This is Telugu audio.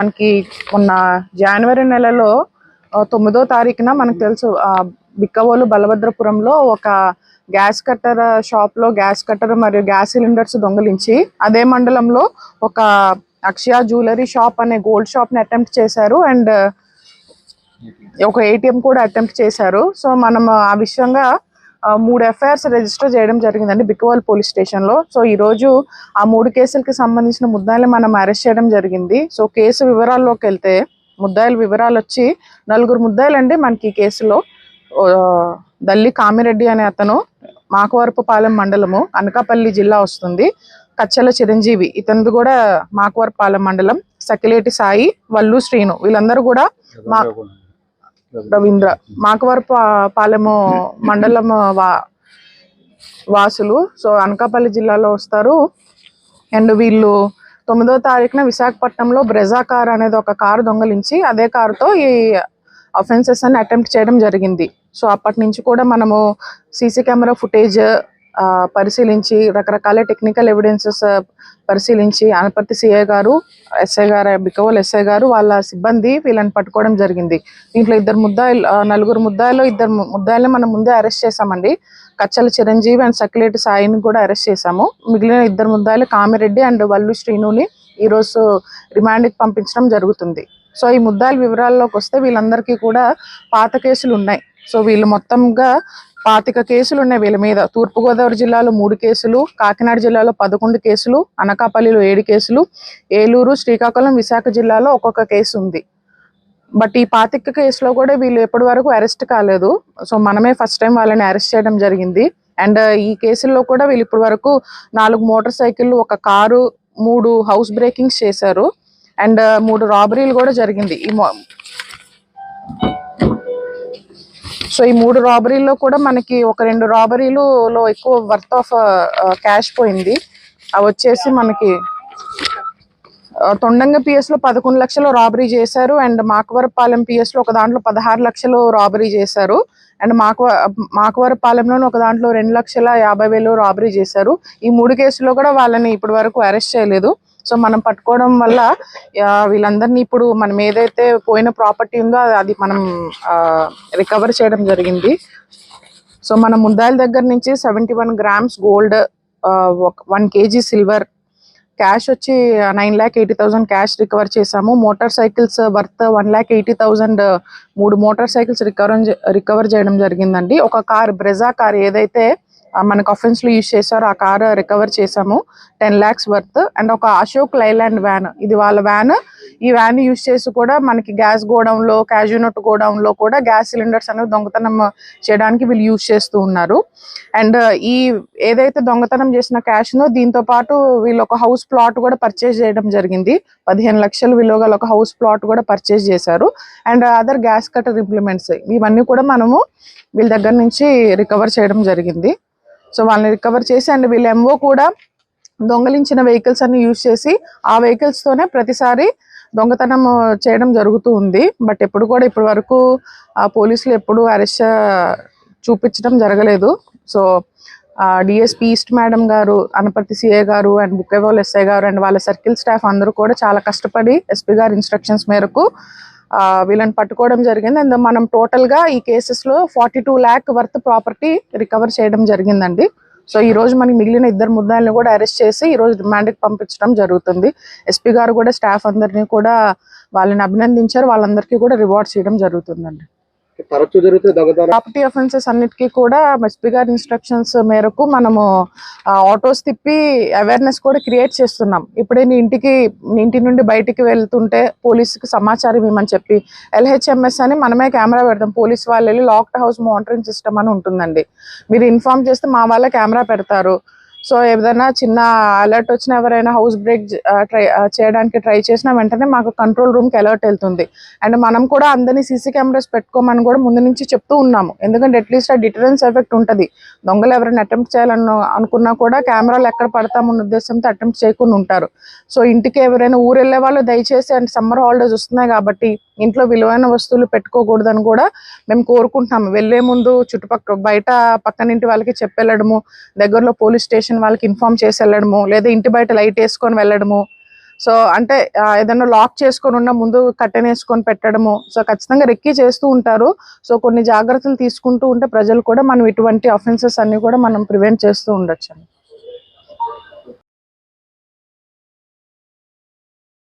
మనకి మొన్న జనవరి నెలలో తొమ్మిదో తారీఖున మనకు తెలుసు బిక్కవోలు బలభద్రపురంలో ఒక గ్యాస్ కట్టర్ షాప్లో గ్యాస్ కట్టర్ మరియు గ్యాస్ సిలిండర్స్ దొంగిలించి అదే మండలంలో ఒక అక్షయ జ్యువెలరీ షాప్ అనే గోల్డ్ షాప్ని అటెంప్ట్ చేశారు. అండ్ ఒక ఏటీఎం కూడా అటెంప్ట్ చేశారు. సో మనం ఆ విషయంగా మూడు ఎఫ్ఐఆర్స్ రిజిస్టర్ చేయడం జరిగిందండి బిక్వాల్ పోలీస్ స్టేషన్లో సో ఈ రోజు ఆ మూడు కేసులకి సంబంధించిన ముద్దాయిలు మనం అరెస్ట్ చేయడం జరిగింది. సో కేసు వివరాల్లోకి వెళ్తే ముద్దాయిల వివరాలు వచ్చి నలుగురు ముద్దాయిలండి మనకి ఈ కేసులో. దల్లి కామిరెడ్డి అనే అతను మాకవరపుపాలెం మండలము అనకాపల్లి జిల్లా వస్తుంది. కచ్చల చిరంజీవి ఇతనిది కూడా మాకవరపాలెం మండలం. సకిలేటి సాయి వల్లు శ్రీను వీళ్ళందరూ కూడా మా రవీంద్ర. మాకవరపు పాలెము మండలం వా వాసులు. సో అనకాపల్లి జిల్లాలో వస్తారు. అండ్ వీళ్ళు తొమ్మిదో తారీఖున విశాఖపట్నంలో బ్రెజా కార్ అనేది ఒక కారు దొంగలించి అదే కారుతో ఈ అఫెన్సెస్ అని అటెంప్ట్ చేయడం జరిగింది. సో అప్పటి నుంచి కూడా మనము సీసీ కెమెరా ఫుటేజ్ పరిశీలించి రకరకాల టెక్నికల్ ఎవిడెన్సెస్ పరిశీలించి అనపర్తి సిఐ గారు ఎస్ఐ గారు బికవల్ ఎస్ఐ గారు వాళ్ళ సిబ్బంది వీళ్ళని పట్టుకోవడం జరిగింది. దీంట్లో ఇద్దరు ముద్దాయిలు నలుగురు ముద్దాయిలు ఇద్దరు ము- మనం ముందే అరెస్ట్ చేశామండి. కచ్చల చిరంజీవి అండ్ సకిలేటి సాయిని కూడా అరెస్ట్ చేశాము. మిగిలిన ఇద్దరు ముద్దాయిలు కామిరెడ్డి అండ్ వల్లు శ్రీనుని ఈరోజు రిమాండ్కి పంపించడం జరుగుతుంది. సో ఈ ముద్దాయిల వివరాల్లోకి వస్తే వీళ్ళందరికీ కూడా పాత కేసులు ఉన్నాయి సో వీళ్ళు మొత్తంగా పాతిక కేసులు ఉన్నాయి వీళ్ళ మీద. తూర్పుగోదావరి జిల్లాలో మూడు కేసులు కాకినాడ జిల్లాలో పదకొండు కేసులు అనకాపల్లిలో ఏడు కేసులు ఏలూరు శ్రీకాకుళం విశాఖ జిల్లాలో ఒక్కొక్క కేసు ఉంది. బట్ ఈ పాతిక కేసులో కూడా వీళ్ళు ఎప్పటి వరకు అరెస్ట్ కాలేదు. సో మనమే ఫస్ట్ టైం వాళ్ళని అరెస్ట్ చేయడం జరిగింది. అండ్ ఈ కేసుల్లో కూడా వీళ్ళు ఇప్పటి వరకు నాలుగు మోటార్ సైకిళ్ళు ఒక కారు మూడు హౌస్ బ్రేకింగ్స్ చేశారు. అండ్ మూడు రాబరీలు కూడా జరిగింది. ఈ సో ఈ మూడు రాబరీల్లో కూడా మనకి ఒక రెండు రాబరీలు లో ఎక్కువ వర్త్ ఆఫ్ క్యాష్ పోయింది. అవి వచ్చేసి మనకి తొండంగ పిఎస్లో పదకొండు లక్షలు రాబరీ చేశారు. అండ్ మాకవరపాలెం పిఎస్లో ఒక దాంట్లో పదహారు లక్షలు రాబరీ చేశారు. అండ్ మాకవ మాకవరపాలెంలో ఒక దాంట్లో రెండు లక్షల యాభై వేలు రాబరీ చేశారు. ఈ మూడు కేసుల్లో కూడా వాళ్ళని ఇప్పటి వరకు అరెస్ట్ చేయలేదు. సో మనం పట్టుకోవడం వల్ల వీళ్ళందరినీ ఇప్పుడు మనం ఏదైతే పోయిన ప్రాపర్టీ ఉందో అది- అది మనం రికవర్ చేయడం జరిగింది. సో మన ముద్దాయిల దగ్గర నుంచి seventy one grams gold one KG silver cash వచ్చి nine lakh eighty thousand cash recover చేసాము motor cycles worth one lakh eighty thousand మూడు మోటార్ సైకిల్స్ రికవర్ రికవర్ చేయడం జరిగిందండి. ఒక కార్ బ్రెజా కార్ ఏదైతే మనకు అఫెన్స్లో యూజ్ చేశారు. ఆ కార్ రికవర్ చేసాము టెన్ ల్యాక్స్ వర్త్ అండ్ ఒక అశోక్ లైలాండ్ వ్యాన్ ఇది వాళ్ళ వ్యాన్ ఈ వ్యాన్ యూజ్ చేసి కూడా మనకి గ్యాస్ గోడౌన్లో క్యాజునట్ గోడౌన్లో కూడా గ్యాస్ సిలిండర్స్ అనేవి దొంగతనం చేయడానికి వీళ్ళు యూజ్ చేస్తూ ఉన్నారు. అండ్ uh, ఈ ఏదైతే దొంగతనం చేసిన క్యాష్ను దీంతో పాటు వీళ్ళు ఒక హౌస్ ప్లాట్ కూడా పర్చేజ్ చేయడం జరిగింది. పదిహేను లక్షలు విలువ గల ఒక హౌస్ ప్లాట్ కూడా పర్చేజ్ చేశారు. And other gas cutter implements ఇవన్నీ కూడా మనము వీళ్ళ దగ్గర నుంచి రికవర్ చేయడం జరిగింది. సో వాళ్ళని రికవర్ చేసి అండ్ వీళ్ళ ఎంఓ కూడా దొంగలించిన వెహికల్స్ అన్ని యూజ్ చేసి ఆ వెహికల్స్ తోనే ప్రతిసారి దొంగతనం చేయడం జరుగుతూ ఉంది. బట్ ఎప్పుడు కూడా ఇప్పటి వరకు ఆ పోలీసులు ఎప్పుడు అరెస్ట్ చూపించడం జరగలేదు. సో డిఎస్పీ ఈస్ట్ మేడం గారు అనపర్తి సిఏ గారు అండ్ బుక్కేవాల్ ఎస్ఐ గారు అండ్ వాళ్ళ సర్కిల్ స్టాఫ్ అందరూ కూడా చాలా కష్టపడి ఎస్పీ గారి ఇన్స్ట్రక్షన్స్ మేరకు వీళ్ళని పట్టుకోవడం జరిగింది. అండ్ మనం టోటల్గా ఈ కేసెస్లో forty two lakh worth property recover చేయడం జరిగిందండి. సో ఈ రోజు మనకి మిగిలిన ఇద్దరు ముద్దాయిల్ని కూడా అరెస్ట్ చేసి ఈ రోజు రిమాండ్కి పంపించడం జరుగుతుంది. ఎస్పీ గారు కూడా స్టాఫ్ అందరినీ కూడా వాళ్ళని అభినందించారు. వాళ్ళందరికీ కూడా రివార్డ్స్ ఇవ్వడం జరుగుతుందండి. తరచూ జరుగుతుంది దొంగతనం ప్రాపర్టీ అఫెన్సెస్ అన్నిటికీ కూడా ఎస్పీ గారి ఇన్స్ట్రక్షన్స్ మేరకు మనము ఆటోస్ తిప్పి అవేర్నెస్ కూడా క్రియేట్ చేస్తున్నాం. ఇప్పుడే నీ ఇంటికి నీ ఇంటి నుండి బయటికి వెళ్తుంటే పోలీసుకి సమాచారం ఇవ్వమని చెప్పి ఎల్హెచ్ఎంఎస్ అని మనమే కెమెరా పెడతాం. పోలీస్ వాళ్ళు వెళ్ళి లాక్డ్ హౌస్ మానిటరింగ్ సిస్టమ్ అని ఉంటుందండి. మీరు ఇన్ఫార్మ్ చేస్తే మా వాళ్ళ కెమెరా పెడతారు. సో ఏదైనా చిన్న అలర్ట్ వచ్చిన ఎవరైనా హౌస్ బ్రేక్ ట్రై చేయడానికి ట్రై చేసినా వెంటనే మాకు కంట్రోల్ రూమ్కి అలర్ట్ వెళ్తుంది. అండ్ మనం కూడా అందరినీ సీసీ కెమెరాస్ పెట్టుకోమని కూడా ముందు నుంచి చెప్తూ ఉన్నాము. ఎందుకంటే అట్లీస్ట్ ఆ డిటరెన్స్ ఎఫెక్ట్ ఉంటుంది. దొంగలు ఎవరైనా అటెంప్ట్ చేయాలను అనుకున్నా కూడా కెమెరాలు ఎక్కడ పడతామన్న ఉద్దేశంతో అటెంప్ట్ చేయకుండా ఉంటారు. సో ఇంటికి ఎవరైనా ఊరు వెళ్ళే వాళ్ళు దయచేసి అండ్ సమ్మర్ హాలిడేస్ వస్తున్నాయి కాబట్టి ఇంట్లో విలువైన వస్తువులు పెట్టుకోకూడదని కూడా మేము కోరుకుంటున్నాము. వెళ్ళే ముందు చుట్టుపక్కల బయట పక్కనింటి వాళ్ళకి చెప్పెళ్ళడము దగ్గరలో పోలీస్ స్టేషన్ వాళ్ళకి ఇన్ఫార్మ్ చేసి వెళ్ళడము లేదా ఇంటి బయట లైట్ వేసుకొని వెళ్ళడము. సో అంటే ఏదైనా లాక్ చేసుకొని ఉన్న ముందు కట్టెన్ వేసుకొని పెట్టడము. సో ఖచ్చితంగా రెక్కీ చేస్తూ ఉంటారు. సో కొన్ని జాగ్రత్తలు తీసుకుంటూ ఉంటే ప్రజలు కూడా మనం ఇటువంటి అఫెన్సెస్ అన్ని కూడా మనం ప్రివెంట్ చేస్తూ ఉండొచ్చు